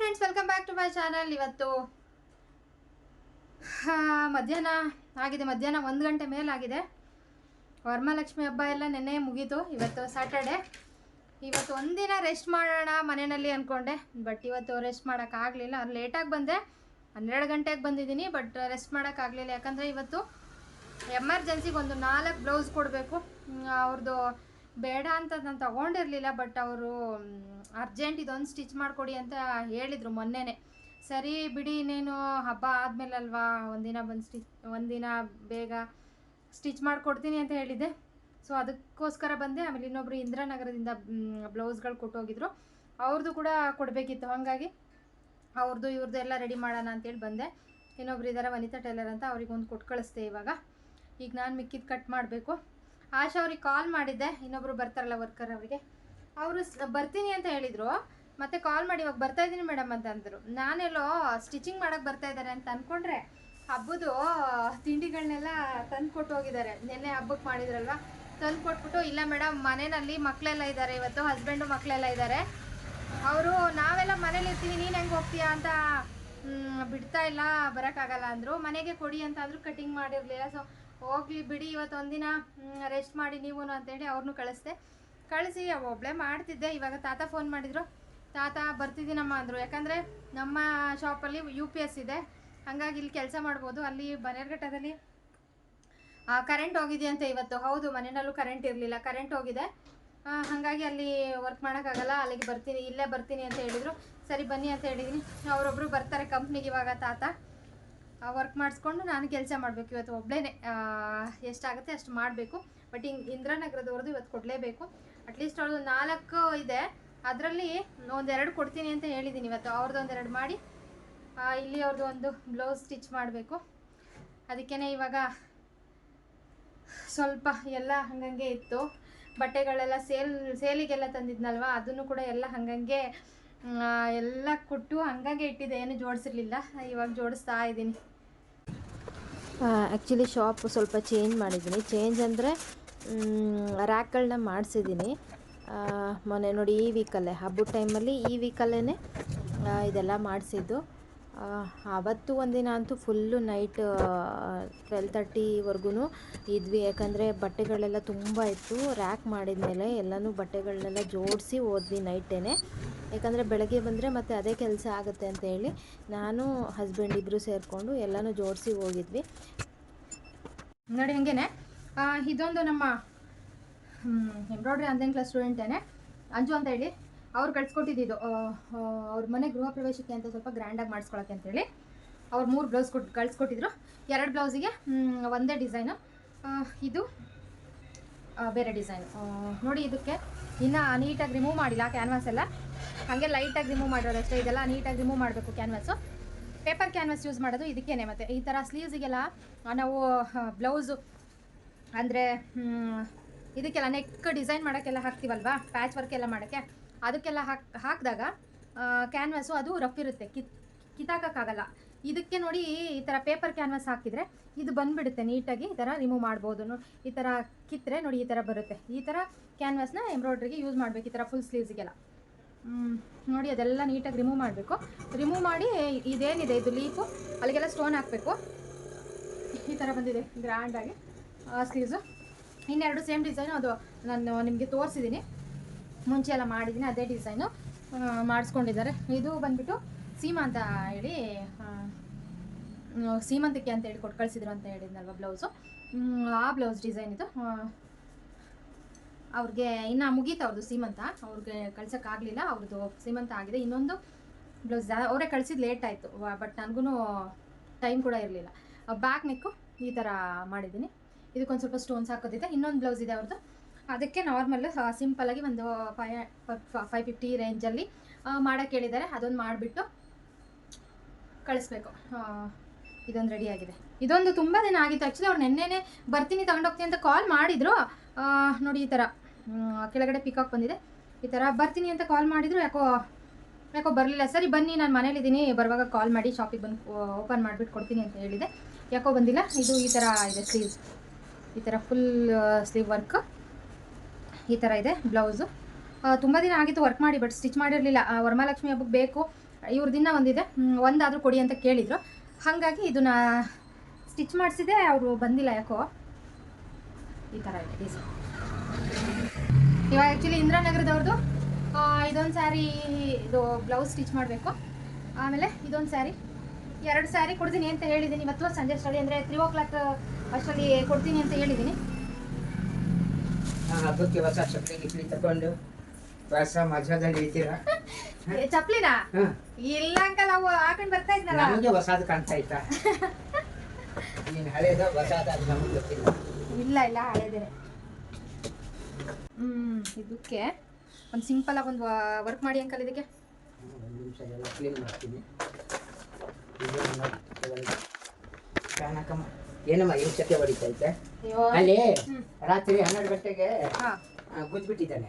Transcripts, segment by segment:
Friends welcome back to my channel ಇವತ್ತು ಮಧ್ಯಾಹ್ನ ಆಗಿದೆ. ಮಧ್ಯಾಹ್ನ ಒಂದು ಗಂಟೆ ಮೇಲಾಗಿದೆ. ವರಮಹಾಲಕ್ಷ್ಮಿ ಹಬ್ಬ ಎಲ್ಲ ನೆನ್ನೆ ಮುಗೀತು. ಇವತ್ತು ಸ್ಯಾಟರ್ಡೆ ಇವತ್ತು ಒಂದಿನ ರೆಸ್ಟ್ ಮಾಡೋಣ ಮನೆಯಲ್ಲಿ ಅಂದ್ಕೊಂಡೆ ಬಟ್ ಇವತ್ತು ರೆಸ್ಟ್ ಮಾಡೋಕ್ಕಾಗಲಿಲ್ಲ ಲೇಟಾಗಿ ಬಂದೆ. ಹನ್ನೆರಡು ಗಂಟೆಗೆ ಬಂದಿದ್ದೀನಿ ಬಟ್ ರೆಸ್ಟ್ ಮಾಡೋಕ್ಕಾಗಲಿಲ್ಲ ಯಾಕಂದರೆ ಇವತ್ತು ಎಮರ್ಜೆನ್ಸಿಗೆ ಒಂದು ನಾಲ್ಕು ಬ್ಲೌಸ್ ಕೊಡಬೇಕು. ಅವ್ರದ್ದು ಬೇಡ ಅಂತ ನಾನು ತಗೊಂಡಿರಲಿಲ್ಲ ಬಟ್ ಅವರು ಅರ್ಜೆಂಟ್ ಇದೊಂದು ಸ್ಟಿಚ್ ಮಾಡಿಕೊಡಿ ಅಂತ ಹೇಳಿದರು ಮೊನ್ನೆನೇ. ಸರಿ ಬಿಡಿ, ಇನ್ನೇನು ಹಬ್ಬ ಆದಮೇಲಲ್ವಾ, ಒಂದಿನ ಬಂದು ಸ್ಟಿಚ್ ಒಂದಿನ ಬೇಗ ಸ್ಟಿಚ್ ಮಾಡಿಕೊಡ್ತೀನಿ ಅಂತ ಹೇಳಿದ್ದೆ. ಸೊ ಅದಕ್ಕೋಸ್ಕರ ಬಂದೆ. ಆಮೇಲೆ ಇನ್ನೊಬ್ರು ಇಂದಿರಾನಗರದಿಂದ ಬ್ಲೌಸ್ಗಳು ಕೊಟ್ಟೋಗಿದ್ರು. ಅವ್ರದ್ದು ಕೂಡ ಕೊಡಬೇಕಿತ್ತು, ಹಾಗಾಗಿ ಅವ್ರದ್ದು ಇವ್ರದ್ದು ಎಲ್ಲ ರೆಡಿ ಮಾಡೋಣ ಅಂತೇಳಿ ಬಂದೆ. ಇನ್ನೊಬ್ರು ಇದ್ದಾರೆ ವನಿತಾ ಟೈಲರ್ ಅಂತ ಅವ್ರಿಗೆ ಒಂದು ಕೊಟ್ಟು ಕಳಿಸ್ದೆ ಇವಾಗ. ಈಗ ನಾನು ಮಿಕ್ಕಿದ್ದು ಕಟ್ ಮಾಡಬೇಕು. ಆಶಾ ಅವ್ರಿಗೆ ಕಾಲ್ ಮಾಡಿದ್ದೆ. ಇನ್ನೊಬ್ರು ಬರ್ತಾರಲ್ಲ ವರ್ಕರ್ ಅವರಿಗೆ. ಅವರು ಬರ್ತೀನಿ ಅಂತ ಹೇಳಿದರು. ಮತ್ತೆ ಕಾಲ್ ಮಾಡಿ, ಇವಾಗ ಬರ್ತಾ ಇದ್ದೀನಿ ಮೇಡಮ್ ಅಂತ ಅಂದರು. ನಾನೆಲ್ಲೋ ಸ್ಟಿಚಿಂಗ್ ಮಾಡೋಕ್ಕೆ ಬರ್ತಾ ಇದ್ದಾರೆ ಅಂತ ಅಂದ್ಕೊಂಡ್ರೆ ಹಬ್ಬದ್ದು ತಿಂಡಿಗಳನ್ನೆಲ್ಲ ತಂದು ಕೊಟ್ಟು ಹೋಗಿದ್ದಾರೆ. ನಿನ್ನೆ ಹಬ್ಬಕ್ಕೆ ಮಾಡಿದ್ರಲ್ವ? ತಂದು ಕೊಟ್ಬಿಟ್ಟು ಇಲ್ಲ ಮೇಡಮ್ ಮನೆಯಲ್ಲಿ ಮಕ್ಕಳೆಲ್ಲ ಇದ್ದಾರೆ. ಇವತ್ತು ಹಸ್ಬೆಂಡು ಮಕ್ಕಳೆಲ್ಲ ಇದ್ದಾರೆ. ಅವರು, ನಾವೆಲ್ಲ ಮನೇಲಿ ಇರ್ತೀವಿ. ನೀನು ಹೆಂಗೆ ಹೋಗ್ತೀಯಾ ಅಂತ ಬಿಡ್ತಾ ಇಲ್ಲ, ಬರೋಕ್ಕಾಗಲ್ಲ ಅಂದರು. ಮನೆಗೆ ಕೊಡಿ ಅಂತ ಅಂದರು. ಕಟಿಂಗ್ ಮಾಡಿರಲಿಲ್ಲ. ಸೊ ಹೋಗ್ಲಿ ಬಿಡಿ, ಇವತ್ತು ಒಂದಿನ ರೆಸ್ಟ್ ಮಾಡಿ ನೀವು ಅಂತೇಳಿ ಅವ್ರನ್ನೂ ಕಳಿಸ್ದೆ. ಕಳಿಸಿ ಒಬ್ಬಳೇ ಮಾಡ್ತಿದ್ದೆ, ಇವಾಗ ತಾತ ಫೋನ್ ಮಾಡಿದರು. ತಾತ ಬರ್ತಿದ್ದೀನಮ್ಮ ಅಂದರು. ಯಾಕಂದರೆ ನಮ್ಮ ಶಾಪಲ್ಲಿ ಯು ಪಿ ಎಸ್ ಇದೆ. ಹಾಗಾಗಿ ಇಲ್ಲಿ ಕೆಲಸ ಮಾಡ್ಬೋದು. ಅಲ್ಲಿ ಬನೇರ್ಘಟ್ಟದಲ್ಲಿ ಕರೆಂಟ್ ಹೋಗಿದೆಯಂತೆ ಇವತ್ತು. ಹೌದು, ಮನೆಯಲ್ಲೂ ಕರೆಂಟ್ ಇರಲಿಲ್ಲ. ಕರೆಂಟ್ ಹೋಗಿದೆ. ಹಾಗಾಗಿ ಅಲ್ಲಿ ವರ್ಕ್ ಮಾಡೋಕ್ಕಾಗಲ್ಲ. ಅಲ್ಲಿಗೆ ಬರ್ತೀನಿ, ಇಲ್ಲೇ ಬರ್ತೀನಿ ಅಂತ ಹೇಳಿದರು. ಸರಿ, ಬನ್ನಿ ಅಂತ ಹೇಳಿದ್ದೀನಿ ಅವರೊಬ್ಬರು ಬರ್ತಾರೆ ಕಂಪ್ನಿಗೆ ಇವಾಗ ತಾತ. ವರ್ಕ್ ಮಾಡಿಸ್ಕೊಂಡು ನಾನು ಕೆಲಸ ಮಾಡಬೇಕು. ಇವತ್ತು ಒಬ್ಬಳೇ ಎಷ್ಟಾಗುತ್ತೆ ಅಷ್ಟು ಮಾಡಬೇಕು. ಬಟ್ ಹಿಂಗೆ ಇಂದಿರಾನಗರದವ್ರದ್ದು ಇವತ್ತು ಕೊಡಲೇಬೇಕು. ಅಟ್ಲೀಸ್ಟ್ ಅವ್ರದ್ದು ನಾಲ್ಕು ಇದೆ. ಅದರಲ್ಲಿ ಒಂದೆರಡು ಕೊಡ್ತೀನಿ ಅಂತ ಹೇಳಿದ್ದೀನಿ ಇವತ್ತು. ಅವ್ರದ್ದು ಒಂದೆರಡು ಮಾಡಿ ಇಲ್ಲಿ ಅವ್ರದ್ದು ಒಂದು ಬ್ಲೌಸ್ ಸ್ಟಿಚ್ ಮಾಡಬೇಕು. ಅದಕ್ಕೇ ಇವಾಗ ಸ್ವಲ್ಪ ಎಲ್ಲ ಹಂಗಂಗೆ ಇತ್ತು. ಬಟ್ಟೆಗಳೆಲ್ಲ ಸೇಲ್, ಸೇಲಿಗೆಲ್ಲ ತಂದಿದ್ನಲ್ವ? ಅದನ್ನು ಕೂಡ ಎಲ್ಲ ಹಂಗಂಗೆ ಎಲ್ಲ ಕೊಟ್ಟು ಹಂಗಂಗೆ ಇಟ್ಟಿದ್ದೆ ಏನು ಜೋಡಿಸಿರ್ಲಿಲ್ಲ. ಇವಾಗ ಜೋಡಿಸ್ತಾ ಇದ್ದೀನಿ. ಆ್ಯಕ್ಚುಲಿ ಶಾಪ್ ಸ್ವಲ್ಪ ಚೇಂಜ್ ಮಾಡಿದ್ದೀನಿ. ಚೇಂಜ್ ಅಂದರೆ ರ್ಯಾಕ್ಗಳನ್ನ ಮಾಡಿಸಿದ್ದೀನಿ. ಮೊನ್ನೆ ನೋಡಿ ಈ ವೀಕಲ್ಲೇ ಹಬ್ಬದ ಟೈಮಲ್ಲಿ ಈ ವೀಕಲ್ಲೇ ಇದೆಲ್ಲ ಮಾಡಿಸಿದ್ದು. ಆವತ್ತು ಒಂದಿನ ಅಂತೂ ಫುಲ್ಲು ನೈಟ್ ಟ್ವೆಲ್ ತರ್ಟಿವರೆಗೂ ಇದ್ವಿ. ಯಾಕಂದರೆ ಬಟ್ಟೆಗಳೆಲ್ಲ ತುಂಬ ಇತ್ತು. ರ್ಯಾಕ್ ಮಾಡಿದ್ಮೇಲೆ ಎಲ್ಲನೂ ಬಟ್ಟೆಗಳನ್ನೆಲ್ಲ ಜೋಡಿಸಿ ಹೋದ್ವಿ ನೈಟೇನೆ. ಯಾಕಂದರೆ ಬೆಳಗ್ಗೆ ಬಂದರೆ ಮತ್ತೆ ಅದೇ ಕೆಲಸ ಆಗುತ್ತೆ ಅಂತ ಹೇಳಿ ನಾನು ಹಸ್ಬೆಂಡ್ ಇಬ್ಬರು ಸೇರಿಕೊಂಡು ಎಲ್ಲನೂ ಜೋಡಿಸಿ ಹೋಗಿದ್ವಿ. ನೋಡಿ ಹಾಗೇನೆ. ಇದೊಂದು ನಮ್ಮ ಎಂಬ್ರಾಯ್ಡ್ರಿ ಆನ್ಲೈನ್ ಕ್ಲಾಸ್ ಸ್ಟೂಡೆಂಟೇನೆ ಅಂಜು ಅಂತ ಹೇಳಿ. ಅವ್ರು ಕಳ್ಸಿಕೊಟ್ಟಿದ್ದು ಅವ್ರ ಮನೆ ಗೃಹ ಪ್ರವೇಶಕ್ಕೆ ಅಂತ ಸ್ವಲ್ಪ ಗ್ರ್ಯಾಂಡಾಗಿ ಮಾಡಿಸ್ಕೊಳಕ್ಕೆ ಅಂತೇಳಿ ಅವ್ರು ಮೂರು ಬ್ಲೌಸ್ ಕೊಟ್ಟು ಕಳ್ಸ್ಕೊಟ್ಟಿದ್ರು. ಎರಡು ಬ್ಲೌಸಿಗೆ ಒಂದೇ ಡಿಸೈನು ಇದು ಬೇರೆ ಡಿಸೈನ್ ನೋಡಿ ಇದಕ್ಕೆ. ಇನ್ನೂ ನೀಟಾಗಿ ರಿಮೂವ್ ಮಾಡಿಲ್ಲ ಕ್ಯಾನ್ವಾಸ್ ಎಲ್ಲ. ಹಾಗೆ ಲೈಟಾಗಿ ರಿಮೂವ್ ಮಾಡಿರೋದಷ್ಟೇ ಇದೆಲ್ಲ ನೀಟಾಗಿ ರಿಮೂವ್ ಮಾಡಬೇಕು ಕ್ಯಾನ್ವಾಸು ಪೇಪರ್ ಕ್ಯಾನ್ವಾಸ್ ಯೂಸ್ ಮಾಡೋದು ಇದಕ್ಕೇನೆ ಮತ್ತು. ಈ ಥರ ಸ್ಲೀವ್ಸಿಗೆಲ್ಲ ನಾವು ಬ್ಲೌಸು ಅಂದರೆ ಇದಕ್ಕೆಲ್ಲ ನೆಕ್ ಡಿಸೈನ್ ಮಾಡೋಕ್ಕೆಲ್ಲ ಹಾಕ್ತೀವಲ್ವಾ? ಪ್ಯಾಚ್ ವರ್ಕ್ ಎಲ್ಲ ಮಾಡೋಕ್ಕೆ? ಅದಕ್ಕೆಲ್ಲ ಹಾಕ್, ಹಾಕಿದಾಗ ಕ್ಯಾನ್ವಾಸು ಅದು ರಫ್ ಇರುತ್ತೆ. ಕಿತ್, ಕಿತ್ತಾಕೋಕ್ಕಾಗಲ್ಲ. ಇದಕ್ಕೆ ನೋಡಿ ಈ ಥರ ಪೇಪರ್ ಕ್ಯಾನ್ವಾಸ್ ಹಾಕಿದರೆ ಇದು ಬಂದುಬಿಡುತ್ತೆ ನೀಟಾಗಿ. ಈ ಥರ ರಿಮೂವ್ ಮಾಡ್ಬೋದು. ಈ ಥರ ಕಿತ್ತರೆ ನೋಡಿ ಈ ಥರ ಬರುತ್ತೆ. ಈ ಥರ ಕ್ಯಾನ್ವಾಸ್ನ ಎಂಬ್ರಾಯ್ಡ್ರಿಗೆ ಯೂಸ್ ಮಾಡಬೇಕು. ಈ ಥರ ಫುಲ್ ಸ್ಲೀವ್ಸಿಗೆಲ್ಲ ನೋಡಿ ಅದೆಲ್ಲ ನೀಟಾಗಿ ರಿಮೂವ್ ಮಾಡಬೇಕು. ರಿಮೂವ್ ಮಾಡಿ ಇದೇನಿದೆ, ಇದು ಲೀಫು ಅಲ್ಲಿಗೆಲ್ಲ ಸ್ಟೋನ್ ಹಾಕಬೇಕು. ಈ ಥರ ಬಂದಿದೆ ಗ್ರ್ಯಾಂಡಾಗಿ ಸ್ಲೀವ್ಸು ಇನ್ನೆರಡು ಸೇಮ್ ಡಿಸೈನು ಅದು ನಾನು ನಿಮಗೆ ತೋರಿಸಿದ್ದೀನಿ ಮುಂಚೆ ಎಲ್ಲ ಮಾಡಿದ್ದೀನಿ ಅದೇ ಡಿಸೈನು ಮಾಡಿಸ್ಕೊಂಡಿದ್ದಾರೆ. ಇದು ಬಂದ್ಬಿಟ್ಟು ಸೀಮಾ ಅಂತ ಹೇಳಿ ಸೀಮಂತಕ್ಕೆ ಅಂತ ಹೇಳಿ ಕೊಟ್ಟು ಕಳಿಸಿದ್ರು ಅಂತ ಹೇಳಿದ್ನಲ್ವ ಬ್ಲೌಸು ಆ ಬ್ಲೌಸ್ ಡಿಸೈನ್ ಇದು. ಅವ್ರಿಗೆ ಇನ್ನು ಮುಗೀತು ಅವ್ರದ್ದು ಸೀಮಂತ. ಅವ್ರಿಗೆ ಕಳ್ಸೋಕ್ಕಾಗಲಿಲ್ಲ ಅವ್ರದ್ದು ಸೀಮಂತ ಆಗಿದೆ. ಇನ್ನೊಂದು ಬ್ಲೌಸ್ ಅವರೇ ಕಳ್ಸಿದ್ದು ಲೇಟ್ ಆಯಿತು ಬಟ್ ನನಗೂ ಟೈಮ್ ಕೂಡ ಇರಲಿಲ್ಲ. ಬ್ಯಾಕ್ ನೆಕ್ಕು ಈ ಥರ ಮಾಡಿದ್ದೀನಿ. ಇದಕ್ಕೊಂದು ಸ್ವಲ್ಪ ಸ್ಟೋನ್ಸ್ ಹಾಕೋದಿದೆ. ಇನ್ನೊಂದು ಬ್ಲೌಸ್ ಇದೆ ಅವ್ರದ್ದು ಅದಕ್ಕೆ ನಾರ್ಮಲ್ ಸಿಂಪಲಾಗಿ ಒಂದು ಫೈ ಫೈವ್ ಫಿಫ್ಟಿ ರೇಂಜಲ್ಲಿ ಮಾಡೋಕ್ಕೆ ಹೇಳಿದ್ದಾರೆ. ಅದೊಂದು ಮಾಡಿಬಿಟ್ಟು ಕಳಿಸ್ಬೇಕು. ಇದೊಂದು ರೆಡಿ ಆಗಿದೆ. ಇದೊಂದು ತುಂಬ ದಿನ ಆಗಿತ್ತು. ಆ್ಯಕ್ಚುಲಿ ಅವ್ರು ನೆನ್ನೆನೆ ಬರ್ತೀನಿ ತಗೊಂಡೋಗ್ತೀನಿ ಅಂತ ಕಾಲ್ ಮಾಡಿದ್ರು. ನೋಡಿ ಈ ಥರ ಕೆಳಗಡೆ ಪಿಕಪ್ ಬಂದಿದೆ. ಈ ಥರ ಬರ್ತೀನಿ ಅಂತ ಕಾಲ್ ಮಾಡಿದ್ರು. ಯಾಕೋ ಯಾಕೋ ಬರಲಿಲ್ಲ. ಸರಿ, ಬನ್ನಿ, ನಾನು ಮನೇಲಿದ್ದೀನಿ. ಬರುವಾಗ ಕಾಲ್ ಮಾಡಿ ಶಾಪಿಗೆ ಬಂದು ಓಪನ್ ಮಾಡಿಬಿಟ್ಟು ಕೊಡ್ತೀನಿ ಅಂತ ಹೇಳಿದೆ. ಯಾಕೋ ಬಂದಿಲ್ಲ. ಇದು ಈ ಥರ ಇದೆ ಸ್ಲೀವ್ಸ್ ಈ ಥರ ಫುಲ್ ಸ್ಲೀವ್ ವರ್ಕ್ ಈ ಥರ ಇದೆ ಬ್ಲೌಸು ತುಂಬ ದಿನ ಆಗಿತ್ತು ವರ್ಕ್ ಮಾಡಿ ಬಟ್ ಸ್ಟಿಚ್ ಮಾಡಿರಲಿಲ್ಲ. ವರಮಹಾಲಕ್ಷ್ಮಿ ಹಬ್ಬಕ್ಕೆ ಬೇಕು. ಇವ್ರ ದಿನ ಒಂದಿದೆ. ಒಂದಾದರೂ ಕೊಡಿ ಅಂತ ಕೇಳಿದರು. ಹಾಗಾಗಿ ಇದನ್ನ ಸ್ಟಿಚ್ ಮಾಡಿಸಿದೆ ಅವರು ಬಂದಿಲ್ಲ ಯಾಕೋ. ಈ ಥರ ಇದೆ ಡಿಸೈನ್ ಇವಾಗ ಆ್ಯಕ್ಚುಲಿ ಇಂದ್ರಾನಗರದವ್ರದ್ದು ಇದೊಂದು ಸ್ಯಾರಿ ಇದು ಬ್ಲೌಸ್ ಸ್ಟಿಚ್ ಮಾಡಬೇಕು. ಆಮೇಲೆ ಇದೊಂದು ಸ್ಯಾರಿ ಎರಡು ಸ್ಯಾರಿ ಕೊಡ್ತೀನಿ ಅಂತ ಹೇಳಿದ್ದೀನಿ ಇವತ್ತು ಸಂಜೆ ಸ್ಟಡಿ ಅಂದರೆ ತ್ರೀ ಓ ಕ್ಲಾಕ್ ಅಷ್ಟರಲ್ಲಿ ಕೊಡ್ತೀನಿ ಅಂತ ಹೇಳಿದ್ದೀನಿ ಹಬ್ಬಕ್ಕೆ ಹೊಸ ಚಪ್ಪಲಿ ಗಿಪ್ಲಿ ತಗೊಂಡು ಹೊಸ ಮಜಾದಲ್ಲಿ ಏ, ಚಪ್ಲಿನಾ ಇಲ್ಲ ಅಂಕಲ್ ನಾವು ಹಾಕೊಂಡು ಬರ್ತಾ ಇದ್ನಲ್ಲ. ನಮಗೆ ಹೊಸದು ಕಾಣ್ತಾ ಇತ್ತಾ ನೀನು ಹಳೇದ ಹೊಸದ ಅದು ನಮಗೆ ಗೊತ್ತಿಲ್ಲ. ಇಲ್ಲ ಇಲ್ಲ ಹಳೇದೇನೆ. ಹ್ಮ್ ಇದಕ್ಕೆ ಒಂದು ಸಿಂಪಲ್ ಆಗಿ ಒಂದು ವರ್ಕ್ ಮಾಡಿ ಅಂಕಲ್ ಇದಕ್ಕೆ. ಒಂದು ನಿಮಿಷ ಎಲ್ಲ ಕ್ಲೀನ್ ಮಾಡ್ತೀನಿ. ಫ್ಯಾನ್ ಹಾಕಮ್ಮ ಏನಮ್ಮ ಏನು ಚಕ್ಕೆ ಹೊಡಿತೈತೆ ಅಲ್ಲಿ ರಾತ್ರಿ ಹನ್ನೆರಡು ಗಂಟೆಗೆ ಗುದ್ಬಿಟ್ಟಿದ್ದಾನೆ.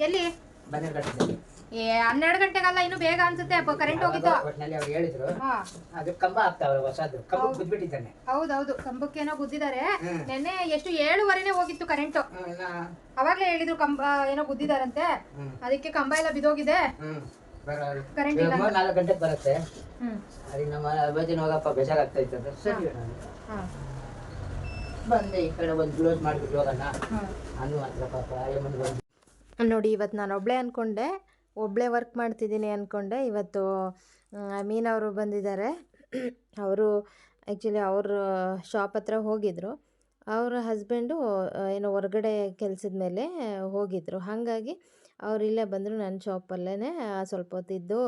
ಎಲ್ಲಿ? ಬನ್ನೇರ್ಘಟ್ಟದಲ್ಲಿ ಏ ಹನ್ನೆರಡು ಗಂಟೆಗಲ್ಲ ಇನ್ನು ಬೇಗ ಅನ್ಸುತ್ತೆ ಕರೆಂಟ್ ಹೋಗಿದ್ದು. ಅವ್ರು ಹೇಳಿದ್ರು ಹಾ. ಅದು ಕಂಬ ಹಾಕ್ತಾವ್ರೆ ಹೊಸದು ಕಂಬ. ಗುದ್ಬಿಟ್ಟಿದ್ದಾನೆ. ಹೌದೌದು ಕಂಬಕ್ಕೇನೋ ಗುದ್ದಿದ್ದಾರೆ. ನೆನ್ನೆ ಎಷ್ಟು ಏಳುವರೆನೇ ಹೋಗಿತ್ತು ಕರೆಂಟ್. ಅವಾಗ್ಲೇ ಹೇಳಿದ್ರು ಕಂಬ ಏನೋ ಗುದ್ದಿದಾರಂತೆ. ಅದಕ್ಕೆ ಕಂಬ ಎಲ್ಲ ಬಿದೋಗಿದೆ ನಾಲ್ಕು ಗಂಟೆಗೆ ಬರುತ್ತೆ. ಅದಕ್ಕೆ ನಮ್ಮ ಅಬ್ಬಾಜಿನ ಹೋಗಪ್ಪ ಬೇಜಾರಾಗ್ತಾ ಇರ್ತದೆ ಸರಿ ನಾನು ಬಂದೆ ಈ ಕಡೆ ಒಂದು ಕ್ಲೋಸ್ ಮಾಡಿಬಿಟ್ಟು ಹೋಗೋಣ. ಅನ್ನು ಹತ್ರ ಪಾಪ ಅಯ್ಯಮ್ಮನ ಬಂದು ನೋಡಿ ಇವತ್ತು ನಾನು ಒಬ್ಬಳೇ ಅಂದ್ಕೊಂಡೆ ಒಬ್ಬಳೇ ವರ್ಕ್ ಮಾಡ್ತಿದ್ದೀನಿ ಅಂದ್ಕೊಂಡೆ ಇವತ್ತು ಮೀನವರು ಬಂದಿದ್ದಾರೆ. ಅವರು ಆ್ಯಕ್ಚುಲಿ ಅವ್ರ ಶಾಪ್ ಹತ್ರ ಹೋಗಿದ್ದರು ಅವರ ಹಸ್ಬೆಂಡು ಏನೋ ಹೊರಗಡೆ ಕೆಲಸದ ಮೇಲೆ ಹೋಗಿದ್ದರು ಹಾಗಾಗಿ ಅವ್ರು ಇಲ್ಲೇ ಬಂದರು ನನ್ನ ಶಾಪಲ್ಲೇ ಸ್ವಲ್ಪ ಹೊತ್ತಿದ್ದು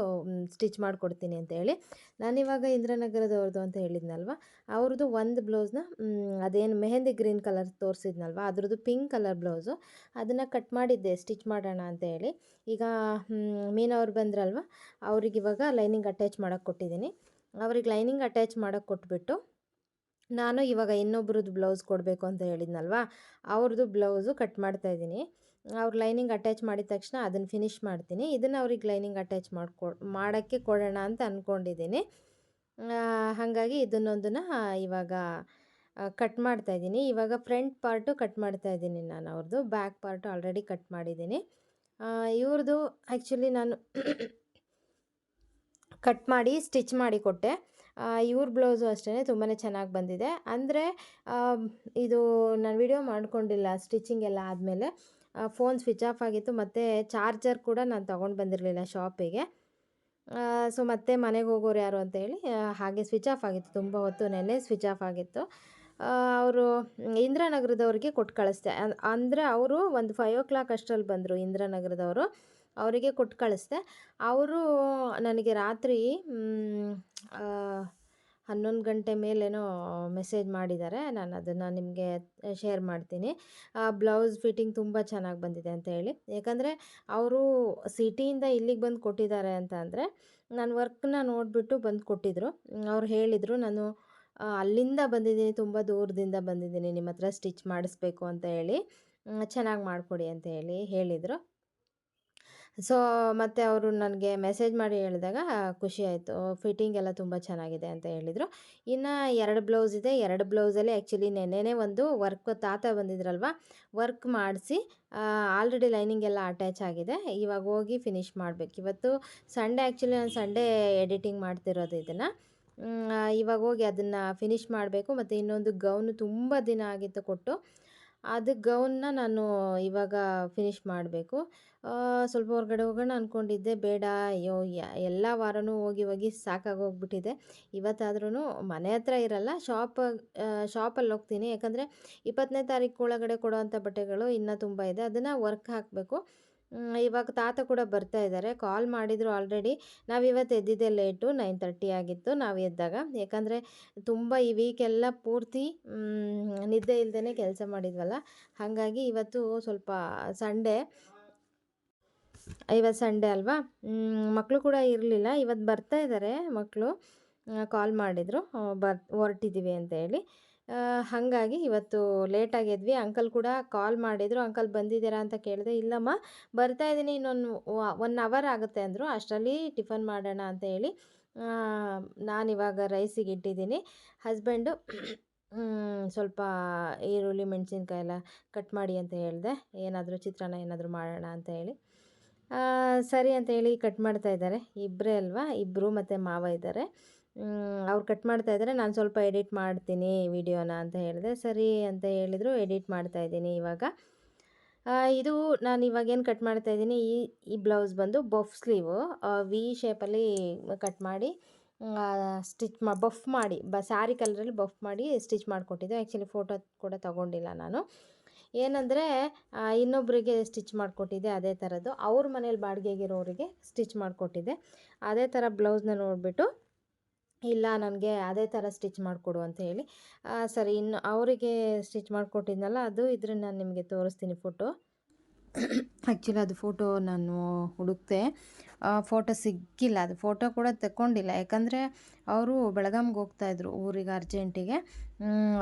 ಸ್ಟಿಚ್ ಮಾಡಿಕೊಡ್ತೀನಿ ಅಂತ ಹೇಳಿ. ನಾನಿವಾಗ ಇಂದ್ರನಗರದವ್ರದ್ದು ಅಂತ ಹೇಳಿದ್ನಲ್ವ? ಅವ್ರದ್ದು ಒಂದು ಬ್ಲೌಸ್ನ ಅದೇನು ಮೆಹಂದಿ ಗ್ರೀನ್ ಕಲರ್ ತೋರಿಸಿದ್ನಲ್ವ? ಅದ್ರದ್ದು ಪಿಂಕ್ ಕಲರ್ ಬ್ಲೌಸು. ಅದನ್ನು ಕಟ್ ಮಾಡಿದ್ದೆ, ಸ್ಟಿಚ್ ಮಾಡೋಣ ಅಂತ ಹೇಳಿ. ಈಗ ಮೀನವ್ರು ಬಂದ್ರಲ್ವ? ಅವ್ರಿಗೆ ಇವಾಗ ಲೈನಿಂಗ್ ಅಟ್ಯಾಚ್ ಮಾಡೋಕ್ಕೆ ಕೊಟ್ಟಿದ್ದೀನಿ. ಅವ್ರಿಗೆ ಲೈನಿಂಗ್ ಅಟ್ಯಾಚ್ ಮಾಡೋಕ್ಕೆ ಕೊಟ್ಬಿಟ್ಟು, ನಾನು ಇವಾಗ ಇನ್ನೊಬ್ರದ್ದು ಬ್ಲೌಸ್ ಕೊಡಬೇಕು ಅಂತ ಹೇಳಿದ್ನಲ್ವ? ಅವ್ರದ್ದು ಬ್ಲೌಸು ಕಟ್ ಮಾಡ್ತಾ ಇದ್ದೀನಿ. ಅವ್ರು ಲೈನಿಂಗ್ ಅಟ್ಯಾಚ್ ಮಾಡಿದ ತಕ್ಷಣ ಅದನ್ನು ಫಿನಿಷ್ ಮಾಡ್ತೀನಿ. ಇದನ್ನು ಅವ್ರಿಗೆ ಲೈನಿಂಗ್ ಅಟ್ಯಾಚ್ ಮಾಡ್ಕೊ, ಮಾಡೋಕ್ಕೆ ಕೊಡೋಣ ಅಂತ ಅಂದ್ಕೊಂಡಿದ್ದೀನಿ ಹಾಗಾಗಿ ಇದನ್ನೊಂದನ್ನು ಇವಾಗ ಕಟ್ ಮಾಡ್ತಾ ಇದ್ದೀನಿ. ಇವಾಗ ಫ್ರಂಟ್ ಪಾರ್ಟು ಕಟ್ ಮಾಡ್ತಾ ಇದ್ದೀನಿ ನಾನು ಅವ್ರದ್ದು ಬ್ಯಾಕ್ ಪಾರ್ಟು ಆಲ್ರೆಡಿ ಕಟ್ ಮಾಡಿದ್ದೀನಿ. ಇವ್ರದ್ದು ಆ್ಯಕ್ಚುಲಿ ನಾನು ಕಟ್ ಮಾಡಿ, ಸ್ಟಿಚ್ ಮಾಡಿ ಕೊಟ್ಟೆ. ಇವ್ರ ಬ್ಲೌಸು ಅಷ್ಟೇ ತುಂಬಾ ಚೆನ್ನಾಗಿ ಬಂದಿದೆ. ಅಂದರೆ ಇದು ನಾನು ವಿಡಿಯೋ ಮಾಡ್ಕೊಂಡಿಲ್ಲ ಸ್ಟಿಚಿಂಗ್ ಎಲ್ಲ ಆದಮೇಲೆ. ಫೋನ್ ಸ್ವಿಚ್ ಆಫ್ ಆಗಿತ್ತು. ಮತ್ತು ಚಾರ್ಜರ್ ಕೂಡ ನಾನು ತೊಗೊಂಡು ಬಂದಿರಲಿಲ್ಲ ಶಾಪಿಗೆ. ಸೊ ಮತ್ತೆ ಮನೆಗೆ ಹೋಗೋರು ಯಾರು ಅಂತ ಹೇಳಿ ಹಾಗೆ ಸ್ವಿಚ್ ಆಫ್ ಆಗಿತ್ತು. ತುಂಬ ಹೊತ್ತು ನೆನ್ನೆ ಸ್ವಿಚ್ ಆಫ್ ಆಗಿತ್ತು. ಅವರು ಇಂದ್ರಾನಗರದವ್ರಿಗೆ ಕೊಟ್ಟು ಕಳಿಸ್ದೆ. ಅಂದರೆ ಅವರು ಒಂದು ಫೈವ್ ಓ ಕ್ಲಾಕ್ ಅಷ್ಟರಲ್ಲಿ ಬಂದರು ಇಂದಿರಾನಗರದವರು. ಅವರಿಗೆ ಕೊಟ್ಟು ಕಳಿಸ್ದೆ. ಅವರು ನನಗೆ ರಾತ್ರಿ ಹನ್ನೊಂದು ಗಂಟೆ ಮೇಲೇನೋ ಮೆಸೇಜ್ ಮಾಡಿದ್ದಾರೆ. ನಾನು ಅದನ್ನು ನಿಮಗೆ ಶೇರ್ ಮಾಡ್ತೀನಿ. ಬ್ಲೌಸ್ ಫಿಟ್ಟಿಂಗ್ ತುಂಬ ಚೆನ್ನಾಗಿ ಬಂದಿದೆ ಅಂತ ಹೇಳಿ. ಯಾಕಂದರೆ ಅವರು ಸಿಟಿಯಿಂದ ಇಲ್ಲಿಗೆ ಬಂದು ಕೊಟ್ಟಿದ್ದಾರೆ ಅಂತ ಅಂದರೆ ನಾನು ವರ್ಕ್ನ ನೋಡಿಬಿಟ್ಟು ಬಂದು ಕೊಟ್ಟಿದ್ದರು ಅವ್ರು ಹೇಳಿದರು, ನಾನು ಅಲ್ಲಿಂದ ಬಂದಿದ್ದೀನಿ, ತುಂಬ ದೂರದಿಂದ ಬಂದಿದ್ದೀನಿ ನಿಮ್ಮ ಹತ್ರ ಸ್ಟಿಚ್ ಮಾಡಿಸ್ಬೇಕು ಅಂತ ಹೇಳಿ ಚೆನ್ನಾಗಿ ಮಾಡಿಕೊಡಿ ಅಂತ ಹೇಳಿ ಹೇಳಿದರು. ಸೊ, ಮತ್ತು ಅವರು ನನಗೆ ಮೆಸೇಜ್ ಮಾಡಿ ಹೇಳಿದಾಗ ಖುಷಿ ಆಯಿತು. ಫಿಟ್ಟಿಂಗ್ ಎಲ್ಲ ತುಂಬ ಚೆನ್ನಾಗಿದೆ ಅಂತ ಹೇಳಿದರು. ಇನ್ನು ಎರಡು ಬ್ಲೌಸ್ ಇದೆ. ಎರಡು ಬ್ಲೌಸಲ್ಲಿ ಆ್ಯಕ್ಚುಲಿ ನೆನ್ನೆನೇ ಒಂದು ವರ್ಕ್ ತಾತ ಬಂದಿದ್ರಲ್ವ? ವರ್ಕ್ ಮಾಡಿಸಿ ಆಲ್ರೆಡಿ ಲೈನಿಂಗ್ ಎಲ್ಲ ಅಟ್ಯಾಚ್ ಆಗಿದೆ. ಇವಾಗ ಹೋಗಿ ಫಿನಿಶ್ ಮಾಡಬೇಕು. ಇವತ್ತು ಸಂಡೇ ಆ್ಯಕ್ಚುಲಿ ನಾನು ಸಂಡೇ ಎಡಿಟಿಂಗ್ ಮಾಡ್ತಿರೋದು ಇದನ್ನು. ಇವಾಗ ಹೋಗಿ ಅದನ್ನು ಫಿನಿಶ್ ಮಾಡಬೇಕು. ಮತ್ತು ಇನ್ನೊಂದು ಗೌನು ತುಂಬ ದಿನ ಆಗಿತ್ತು ಕೊಟ್ಟು. ಅದು ಗೌನ್ನ ನಾನು ಇವಾಗ ಫಿನಿಶ್ ಮಾಡಬೇಕು. ಸ್ವಲ್ಪ ಹೊರಗಡೆ ಹೋಗೋಣ ಅಂದ್ಕೊಂಡಿದ್ದೆ ಬೇಡ, ಅಯ್ಯೋ ಎಲ್ಲ ವಾರನೂ ಹೋಗಿ ಹೋಗಿ ಸಾಕಾಗೋಗ್ಬಿಟ್ಟಿದೆ ಇವತ್ತಾದ್ರೂ ಮನೆ ಹತ್ರ ಇರಲ್ಲ, ಶಾಪ್ ಶಾಪಲ್ಲಿ ಹೋಗ್ತೀನಿ. ಯಾಕಂದರೆ ಇಪ್ಪತ್ತನೇ ತಾರೀಕು ಒಳಗಡೆ ಕೊಡೋವಂಥ ಬಟ್ಟೆಗಳು ಇನ್ನೂ ತುಂಬ ಇದೆ. ಅದನ್ನು ವರ್ಕ್ ಹಾಕಬೇಕು. ಇವಾಗ ತಾತ ಕೂಡ ಬರ್ತಾ ಇದ್ದಾರೆ. ಕಾಲ್ ಮಾಡಿದರು ಆಲ್ರೆಡಿ. ನಾವು ಇವತ್ತು ಎದ್ದಿದ್ದೆ ಲೇಟು ನೈನ್ ತರ್ಟಿ ಆಗಿತ್ತು. ನಾವು ಎದ್ದಾಗ. ಯಾಕಂದರೆ ತುಂಬ ಈ ವೀಕೆಲ್ಲ ಪೂರ್ತಿ ನಿದ್ದೆ ಇಲ್ಲದೇ ಕೆಲಸ ಮಾಡಿದ್ವಲ್ಲ. ಹಾಗಾಗಿ ಇವತ್ತು ಸ್ವಲ್ಪ ಸಂಡೇ ಇವತ್ತು ಸಂಡೇ ಅಲ್ವಾ? ಮಕ್ಕಳು ಕೂಡ ಇರಲಿಲ್ಲ. ಇವತ್ತು ಬರ್ತಾ ಇದ್ದಾರೆ ಮಕ್ಕಳು ಕಾಲ್ ಮಾಡಿದರು. ಬರ್ ಹೊರಟಿದ್ದೀವಿ ಅಂತ ಹೇಳಿ. ಹಾಗಾಗಿ ಇವತ್ತು ಲೇಟ್ ಆಗಿದ್ವಿ ಅಂಕಲ್ ಕೂಡ ಕಾಲ್ ಮಾಡಿದರು. ಅಂಕಲ್ ಬಂದಿದ್ದೀರಾ ಅಂತ ಕೇಳಿದೆ. ಇಲ್ಲಮ್ಮ, ಬರ್ತಾ ಇದ್ದೀನಿ. ಇನ್ನೊಂದು ಒನ್ ಅವರ್ ಆಗುತ್ತೆ ಅಂದರು. ಅಷ್ಟರಲ್ಲಿ ಟಿಫನ್ ಮಾಡೋಣ ಅಂತ ಹೇಳಿ ನಾನಿವಾಗ ರೈಸಿಗೆ ಇಟ್ಟಿದ್ದೀನಿ. ಹಸ್ಬೆಂಡು ಸ್ವಲ್ಪ ಈರುಳ್ಳಿ, ಮೆಣಸಿನ್ಕಾಯಿ ಎಲ್ಲ ಕಟ್ ಮಾಡಿ ಅಂತ ಹೇಳಿದೆ. ಏನಾದರೂ ಚಿತ್ರಾನ್ನ ಏನಾದರೂ ಮಾಡೋಣ ಅಂತ ಹೇಳಿ. ಸರಿ ಅಂತ ಹೇಳಿ ಕಟ್ ಮಾಡ್ತಾ ಇದ್ದಾರೆ. ಇಬ್ಬರೇ ಅಲ್ವಾ? ಇಬ್ಬರು ಮತ್ತು ಮಾವ ಇದ್ದಾರೆ. ಅವ್ರು ಕಟ್ ಮಾಡ್ತಾ ಇದ್ದಾರೆ ನಾನು ಸ್ವಲ್ಪ ಎಡಿಟ್ ಮಾಡ್ತೀನಿ ವಿಡಿಯೋನ ಅಂತ ಹೇಳಿದೆ. ಸರಿ ಅಂತ ಹೇಳಿದರು. ಎಡಿಟ್ ಮಾಡ್ತಾ ಇದ್ದೀನಿ ಇವಾಗ. ಇದು ನಾನು ಇವಾಗ ಏನು ಕಟ್ ಮಾಡ್ತಾ ಇದ್ದೀನಿ. ಈ ಈ ಬ್ಲೌಸ್ ಬಂದು ಬಫ್ ಸ್ಲೀವು. ವಿ ಶೇಪಲ್ಲಿ ಕಟ್ ಮಾಡಿ ಸ್ಟಿಚ್ ಮಾ, ಬಫ್ ಮಾಡಿ, ಬ, ಸ್ಯಾರಿ ಕಲರಲ್ಲಿ ಬಫ್ ಮಾಡಿ ಸ್ಟಿಚ್ ಮಾಡಿಕೊಟ್ಟಿದ್ದೆ. ಆ್ಯಕ್ಚುಲಿ ಫೋಟೋ ಕೂಡ ತಗೊಂಡಿಲ್ಲ ನಾನು. ಏನಂದರೆ ಇನ್ನೊಬ್ಬರಿಗೆ ಸ್ಟಿಚ್ ಮಾಡಿಕೊಟ್ಟಿದ್ದೆ ಅದೇ ಥರದ್ದು. ಅವ್ರ ಮನೇಲಿ ಬಾಡಿಗೆಗಿರೋರಿಗೆ ಸ್ಟಿಚ್ ಮಾಡಿಕೊಟ್ಟಿದ್ದೆ. ಅದೇ ಥರ ಬ್ಲೌಸ್ನ ನೋಡಿಬಿಟ್ಟು ಇಲ್ಲ ನನಗೆ ಅದೇ ಥರ ಸ್ಟಿಚ್ ಮಾಡಿಕೊಡು ಅಂತ ಹೇಳಿ ಸರಿ ಇನ್ನು ಅವರಿಗೆ ಸ್ಟಿಚ್ ಮಾಡಿಕೊಟ್ಟಿದ್ನಲ್ಲ ಅದು, ಇದ್ರೆ ನಾನು ನಿಮಗೆ ತೋರಿಸ್ತೀನಿ ಫೋಟೋ. ಆ್ಯಕ್ಚುಲಿ ಅದು ಫೋಟೋ ನಾನು ಹುಡುಕ್ತೆ ಫೋಟೋ ಸಿಕ್ಕಿಲ್ಲ ಅದು ಫೋಟೋ ಕೂಡ ತಗೊಂಡಿಲ್ಲ ಯಾಕಂದರೆ ಅವರು ಬೆಳಗಾಮ್ಗೆ ಹೋಗ್ತಾಯಿದ್ರು ಊರಿಗೆ ಅರ್ಜೆಂಟಿಗೆ.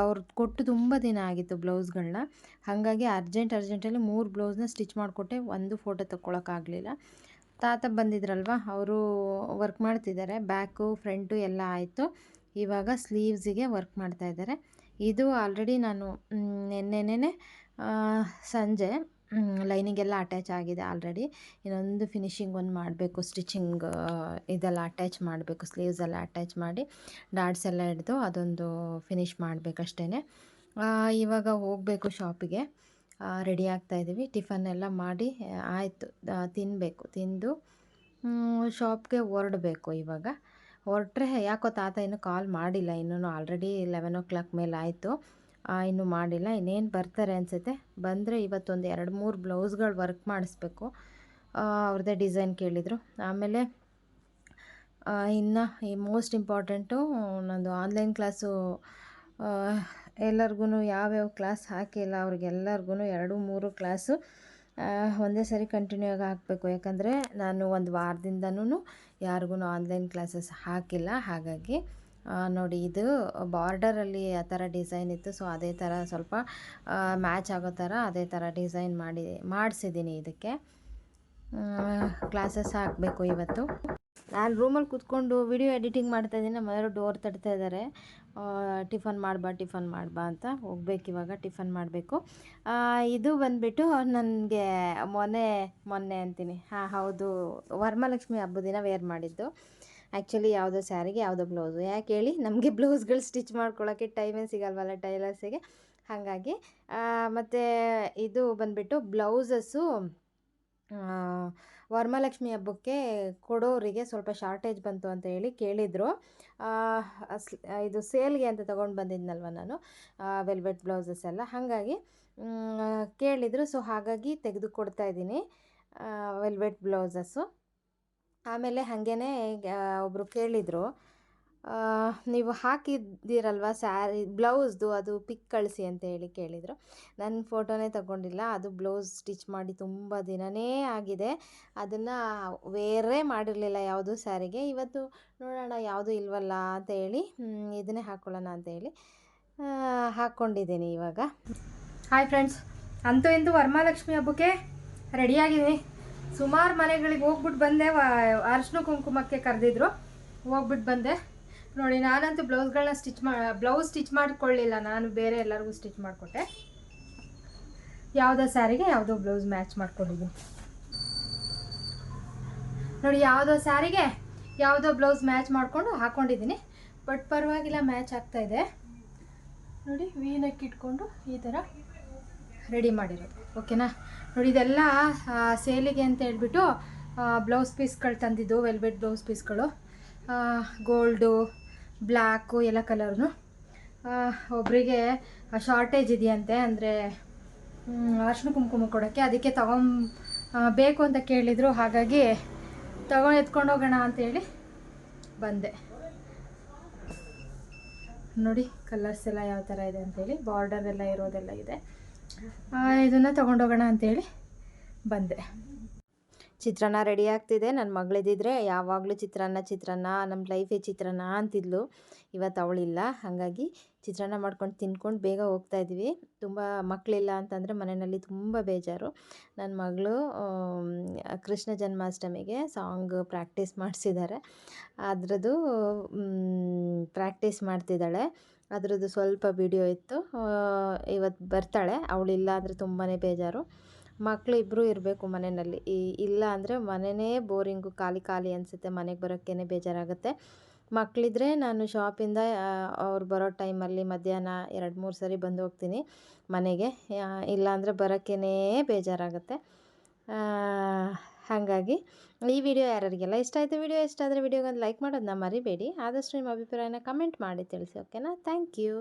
ಅವ್ರು ಕೊಟ್ಟು ತುಂಬ ದಿನ ಆಗಿತ್ತು ಬ್ಲೌಸ್ಗಳನ್ನ ಹಾಗಾಗಿ ಅರ್ಜೆಂಟ್, ಅರ್ಜೆಂಟಲ್ಲಿ ಮೂರು ಬ್ಲೌಸ್ನ ಸ್ಟಿಚ್ ಮಾಡಿಕೊಟ್ಟೆ, ಒಂದು ಫೋಟೋ ತಗೊಳಕ್ಕಾಗಲಿಲ್ಲ ತಾತ ಬಂದಿದ್ರಲ್ವ, ಅವರು ವರ್ಕ್ ಮಾಡ್ತಿದ್ದಾರೆ. ಬ್ಯಾಕು ಫ್ರಂಟು ಎಲ್ಲ ಆಯಿತು. ಇವಾಗ ಸ್ಲೀವ್ಸಿಗೆ ವರ್ಕ್ ಮಾಡ್ತಾ ಇದ್ದಾರೆ. ಇದು ಆಲ್ರೆಡಿ ನಾನು ನೆನ್ನೆನೇ ಸಂಜೆ ಲೈನಿಗೆಲ್ಲ ಅಟ್ಯಾಚ್ ಆಗಿದೆ ಆಲ್ರೆಡಿ ಇನ್ನೊಂದು ಫಿನಿಶಿಂಗ್ ಒಂದು ಮಾಡಬೇಕು ಸ್ಟಿಚಿಂಗ್ ಇದೆಲ್ಲ ಅಟ್ಯಾಚ್ ಮಾಡಬೇಕು ಸ್ಲೀವ್ಸ್ ಎಲ್ಲ ಅಟ್ಯಾಚ್ ಮಾಡಿ ಡಾಟ್ಸ್ ಎಲ್ಲ ಹಿಡಿದು ಅದೊಂದು ಫಿನಿಶ್ ಮಾಡಬೇಕಷ್ಟೇ ಇವಾಗ ಹೋಗಬೇಕು ಶಾಪಿಗೆ ರೆಡಿ ಆಗ್ತಾ ಇದ್ದೀವಿ. ಟಿಫನ್ ಎಲ್ಲ ಮಾಡಿ ಆಯಿತು. ತಿನ್ನಬೇಕು ತಿಂದು ಶಾಪ್ಗೆ ಹೊರಡಬೇಕು ಇವಾಗ. ಹೊರಟ್ರೆ ಯಾಕೋ ತಾತ ಇನ್ನೂ ಕಾಲ್ ಮಾಡಿಲ್ಲ. ಇನ್ನೂ ಆಲ್ರೆಡಿ ಲೆವೆನ್ ಓ ಕ್ಲಾಕ್ ಮೇಲೆ ಆಯಿತು. ಇನ್ನೂ ಮಾಡಿಲ್ಲ. ಇನ್ನೇನು ಬರ್ತಾರೆ ಅನಿಸುತ್ತೆ? ಬಂದರೆ ಇವತ್ತೊಂದು ಎರಡು ಮೂರು ಬ್ಲೌಸ್ಗಳು ವರ್ಕ್ ಮಾಡಿಸ್ಬೇಕು. ಅವ್ರದ್ದೇ ಡಿಸೈನ್ ಕೇಳಿದರು. ಆಮೇಲೆ ಇನ್ನು ಈ ಮೋಸ್ಟ್ ಇಂಪಾರ್ಟೆಂಟು ನಂದು ಆನ್ಲೈನ್ ಕ್ಲಾಸು ಎಲ್ಲರಿಗೂ ಯಾವ್ಯಾವ ಕ್ಲಾಸ್ ಹಾಕಿಲ್ಲ ಅವ್ರಿಗೆಲ್ಲರಿಗೂ ಎರಡು ಮೂರು ಕ್ಲಾಸು ಒಂದೇ ಸರಿ ಕಂಟಿನ್ಯೂ ಆಗಿ ಹಾಕಬೇಕು. ಯಾಕಂದರೆ ನಾನು ಒಂದು ವಾರದಿಂದನೂ ಯಾರಿಗೂ ಆನ್ಲೈನ್ ಕ್ಲಾಸಸ್ ಹಾಕಿಲ್ಲ. ಹಾಗಾಗಿ ನೋಡಿ ಇದು ಬಾರ್ಡರಲ್ಲಿ ಆ ಥರ ಡಿಸೈನ್ ಇತ್ತು. ಸೊ ಅದೇ ಥರ ಸ್ವಲ್ಪ ಮ್ಯಾಚ್ ಆಗೋ ಥರ ಅದೇ ಥರ ಡಿಸೈನ್ ಮಾಡಿ ಮಾಡಿಸಿದ್ದೀನಿ ಇದಕ್ಕೆ. ಕ್ಲಾಸಸ್ ಹಾಕಬೇಕು ಇವತ್ತು. ನಾನು ರೂಮಲ್ಲಿ ಕೂತ್ಕೊಂಡು ವಿಡಿಯೋ ಎಡಿಟಿಂಗ್ ಮಾಡ್ತಾಯಿದ್ದೀನಿ ನಮ್ಮ ಮನೆಯವರು ಡೋರ್ ತಡ್ತಾ ಇದ್ದಾರೆ ಟಿಫನ್ ಮಾಡ್ಬಾ ಟಿಫನ್ ಮಾಡ್ಬಾ ಅಂತ ಹೋಗ್ಬೇಕು ಇವಾಗ, ಟಿಫನ್ ಮಾಡಬೇಕು. ಇದು ಬಂದುಬಿಟ್ಟು ನನಗೆ ಮೊನ್ನೆ ಮೊನ್ನೆ ಅಂತೀನಿ. ಹಾಂ, ಹೌದು ವರಮಹಾಲಕ್ಷ್ಮಿ ಹಬ್ಬದ ದಿನ ವೇರ್ ಮಾಡಿದ್ದು. ಆ್ಯಕ್ಚುಲಿ ಯಾವುದೋ ಸ್ಯಾರಿಗೆ ಯಾವುದೋ ಬ್ಲೌಸು ಯಾಕೆ ಹೇಳಿ, ನಮಗೆ ಬ್ಲೌಸ್ಗಳು ಸ್ಟಿಚ್ ಮಾಡ್ಕೊಳ್ಳೋಕ್ಕೆ ಟೈಮೇ ಸಿಗಲ್ವಲ್ಲ ಟೈಲರ್ಸಿಗೆ ಹಾಗಾಗಿ ಮತ್ತು ಇದು ಬಂದುಬಿಟ್ಟು ಬ್ಲೌಸಸ್ಸು ವರಮಹಾಲಕ್ಷ್ಮಿ ಹಬ್ಬಕ್ಕೆ ಕೊಡೋರಿಗೆ ಸ್ವಲ್ಪ ಶಾರ್ಟೇಜ್ ಬಂತು ಅಂತ ಹೇಳಿ ಕೇಳಿದರು. ಇದು ಸೇಲ್ಗೆ ಅಂತ ತೊಗೊಂಡು ಬಂದಿದ್ನಲ್ವ ನಾನು ವೆಲ್ವೆಟ್ ಬ್ಲೌಸಸ್ ಎಲ್ಲ. ಹಾಗಾಗಿ ಕೇಳಿದರು. ಸೊ ಹಾಗಾಗಿ ತೆಗೆದು ಕೊಡ್ತಾ ಇದ್ದೀನಿ ವೆಲ್ವೆಟ್ ಬ್ಲೌಸಸ್ಸು ಆಮೇಲೆ ಹಾಗೇ ಒಬ್ಬರು ಕೇಳಿದರು ನೀವು ಹಾಕಿದ್ದೀರಲ್ವ ಸ್ಯಾರಿ, ಬ್ಲೌಸ್ದು ಅದು ಪಿಕ್ ಕಳಿಸಿ ಅಂತ ಹೇಳಿ ಕೇಳಿದರು. ನನ್ನ ಫೋಟೋನೇ ತಗೊಂಡಿಲ್ಲ, ಅದು ಬ್ಲೌಸ್ ಸ್ಟಿಚ್ ಮಾಡಿ ತುಂಬ ದಿನವೇ ಆಗಿದೆ. ಅದನ್ನು ವೇರೇ ಮಾಡಿರಲಿಲ್ಲ ಯಾವುದು ಸ್ಯಾರಿಗೆ. ಇವತ್ತು ನೋಡೋಣ ಯಾವುದು ಇಲ್ವಲ್ಲ ಅಂತ ಹೇಳಿ ಇದನ್ನೇ ಹಾಕ್ಕೊಳ್ಳೋಣ ಅಂತ ಹೇಳಿ ಹಾಕ್ಕೊಂಡಿದ್ದೀನಿ ಇವಾಗ. ಹಾಯ್ ಫ್ರೆಂಡ್ಸ್ ಅಂತೂ ಇಂದು ವರಮಹಾಲಕ್ಷ್ಮಿ ಹಬ್ಬಕ್ಕೆ ರೆಡಿಯಾಗಿದ್ದೀನಿ ಸುಮಾರು ಮನೆಗಳಿಗೆ ಹೋಗ್ಬಿಟ್ಟು ಬಂದೆ ಅರಿಶಿನ ಕುಂಕುಮಕ್ಕೆ ಕರೆದಿದ್ರು. ಹೋಗ್ಬಿಟ್ಟು ಬಂದೆ. ನೋಡಿ, ನಾನಂತೂ ಬ್ಲೌಸ್ಗಳನ್ನ ಸ್ಟಿಚ್ ಮಾ ಬ್ಲೌಸ್ ಸ್ಟಿಚ್ ಮಾಡಿಕೊಳ್ಳಿಲ್ಲ. ನಾನು ಬೇರೆ ಎಲ್ಲರಿಗೂ ಸ್ಟಿಚ್ ಮಾಡಿಕೊಟ್ಟೆ. ಯಾವುದೋ ಸ್ಯಾರಿಗೆ ಯಾವುದೋ ಬ್ಲೌಸ್ ಮ್ಯಾಚ್ ಮಾಡ್ಕೊಂಡಿದ್ದೀನಿ. ನೋಡಿ, ಯಾವುದೋ ಸ್ಯಾರಿಗೆ ಯಾವುದೋ ಬ್ಲೌಸ್ ಮ್ಯಾಚ್ ಮಾಡಿಕೊಂಡು ಹಾಕ್ಕೊಂಡಿದ್ದೀನಿ ಬಟ್ ಪರವಾಗಿಲ್ಲ ಮ್ಯಾಚ್ ಆಗ್ತಾ ಇದೆ. ನೋಡಿ ವೀನಕ್ಕೆ ನೆಕ್ ಇಟ್ಕೊಂಡು ಈ ಥರ ರೆಡಿ ಮಾಡಿರೋದು. ಓಕೆನಾ ನೋಡಿ, ಇದೆಲ್ಲ ಸೇಲಿಗೆ ಅಂತ ಹೇಳ್ಬಿಟ್ಟು ಬ್ಲೌಸ್ ಪೀಸ್ಗಳು ತಂದಿದ್ದು ವೆಲ್ವೆಟ್ ಬ್ಲೌಸ್ ಪೀಸ್ಗಳು ಗೋಲ್ಡು ಬ್ಲ್ಯಾಕು ಎಲ್ಲ ಕಲರ್ನು. ಒಬ್ಬರಿಗೆ ಶಾರ್ಟೇಜ್ ಇದೆಯಂತೆ, ಅಂದರೆ ಅರ್ಶಿನ ಕುಂಕುಮ ಕೊಡೋಕ್ಕೆ ಅದಕ್ಕೆ ತಗೊಂ ಬೇಕು ಅಂತ ಕೇಳಿದರು. ಹಾಗಾಗಿ ತಗೊಂಡು ಎತ್ಕೊಂಡು ಹೋಗೋಣ ಅಂತೇಳಿ ಬಂದೆ. ನೋಡಿ ಕಲರ್ಸ್ ಎಲ್ಲ ಯಾವ ಥರ ಇದೆ ಅಂತೇಳಿ ಬಾರ್ಡರ್ ಎಲ್ಲ ಇರೋದೆಲ್ಲ ಇದೆ. ಇದನ್ನು ತೊಗೊಂಡೋಗೋಣ ಅಂತೇಳಿ ಬಂದೆ. ಚಿತ್ರಾನ್ನ ರೆಡಿ ಆಗ್ತಿದೆ. ನನ್ನ ಮಗಳಿದ್ದಿದ್ರೆ ಯಾವಾಗಲೂ ಚಿತ್ರಾನ್ನ ಚಿತ್ರಾನ್ನ ನಮ್ಮ ಲೈಫೇ ಚಿತ್ರಾನ್ನ ಅಂತಿದ್ಲು. ಇವತ್ತು ಅವಳಿಲ್ಲ. ಹಾಗಾಗಿ ಚಿತ್ರಾನ್ನ ಮಾಡ್ಕೊಂಡು ತಿನ್ಕೊಂಡು ಬೇಗ ಹೋಗ್ತಾ ಇದ್ವಿ. ತುಂಬ ಮಕ್ಕಳಿಲ್ಲ ಅಂತಂದರೆ ಮನೆಯಲ್ಲಿ ತುಂಬ ಬೇಜಾರು. ನನ್ನ ಮಗಳು ಕೃಷ್ಣ ಜನ್ಮಾಷ್ಟಮಿಗೆ ಸಾಂಗ್ ಪ್ರಾಕ್ಟೀಸ್ ಮಾಡಿಸಿದ್ದಾರೆ ಅದರದ್ದು ಪ್ರಾಕ್ಟೀಸ್ ಮಾಡ್ತಿದ್ದಾಳೆ. ಅದರದ್ದು ಸ್ವಲ್ಪ ವಿಡಿಯೋ ಇತ್ತು. ಇವತ್ತು ಬರ್ತಾಳೆ. ಅವಳಿಲ್ಲ ಅಂದರೆ ತುಂಬಾ ಬೇಜಾರು. ಮಕ್ಕಳು ಇಬ್ಬರು ಇರಬೇಕು ಮನೆಯಲ್ಲಿ. ಈ, ಇಲ್ಲ ಅಂದರೆ ಮನೆಯೇ ಬೋರಿಂಗು ಖಾಲಿ ಖಾಲಿ ಅನಿಸುತ್ತೆ, ಮನೆಗೆ ಬರೋಕ್ಕೇ ಬೇಜಾರಾಗುತ್ತೆ. ಮಕ್ಕಳಿದ್ರೆ ನಾನು ಶಾಪಿಂದ ಅವ್ರು ಬರೋ ಟೈಮಲ್ಲಿ ಮಧ್ಯಾಹ್ನ ಎರಡು ಮೂರು ಸರಿ ಬಂದು ಹೋಗ್ತೀನಿ ಮನೆಗೆ. ಇಲ್ಲಾಂದರೆ ಬರೋಕ್ಕೇ ಬೇಜಾರಾಗುತ್ತೆ. ಹಾಗಾಗಿ ಈ ವಿಡಿಯೋ ಯಾರ್ಯಾರಿಗೆಲ್ಲ ಇಷ್ಟ ಆಯಿತು, ವಿಡಿಯೋ ಇಷ್ಟ ಆದರೆ ವಿಡಿಯೋಗೊಂದು ಲೈಕ್ ಮಾಡೋದನ್ನ ಮರಿಬೇಡಿ. ಆದಷ್ಟು ನಿಮ್ಮ ಅಭಿಪ್ರಾಯನ ಕಮೆಂಟ್ ಮಾಡಿ ತಿಳಿಸಿ, ಓಕೆನಾ? Thank you.